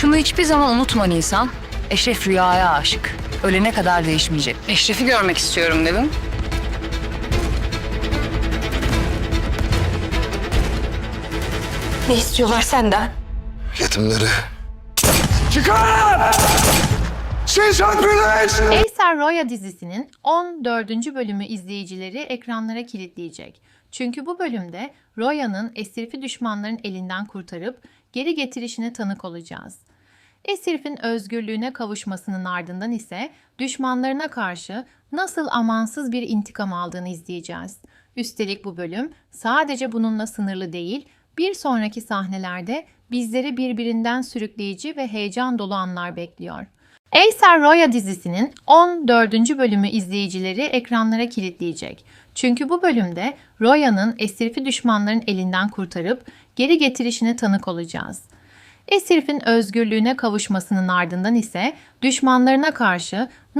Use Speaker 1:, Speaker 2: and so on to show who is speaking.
Speaker 1: Şunu hiçbir zaman unutma Nisan. Eşref rüyaya aşık. Ölene kadar değişmeyecek. Eşref'i görmek istiyorum dedim.
Speaker 2: Ne istiyorlar senden?
Speaker 3: Yetimleri.
Speaker 4: Acer Roya dizisinin 14. bölümü izleyicileri ekranlara kilitleyecek. Çünkü bu bölümde Roya'nın esirfi düşmanların elinden kurtarıp geri getirişine tanık olacağız. Esirf'in özgürlüğüne kavuşmasının ardından ise düşmanlarına karşı nasıl amansız bir intikam aldığını izleyeceğiz. Üstelik bu bölüm sadece bununla sınırlı değil, bir sonraki sahnelerde bizleri birbirinden sürükleyici ve heyecan dolu anlar bekliyor. Acer Roya dizisinin 14. bölümü izleyicileri ekranlara kilitleyecek. Çünkü bu bölümde Roya'nın esirfi düşmanların elinden kurtarıp geri getirişine tanık olacağız. Esirf'in özgürlüğüne kavuşmasının ardından ise düşmanlarına karşı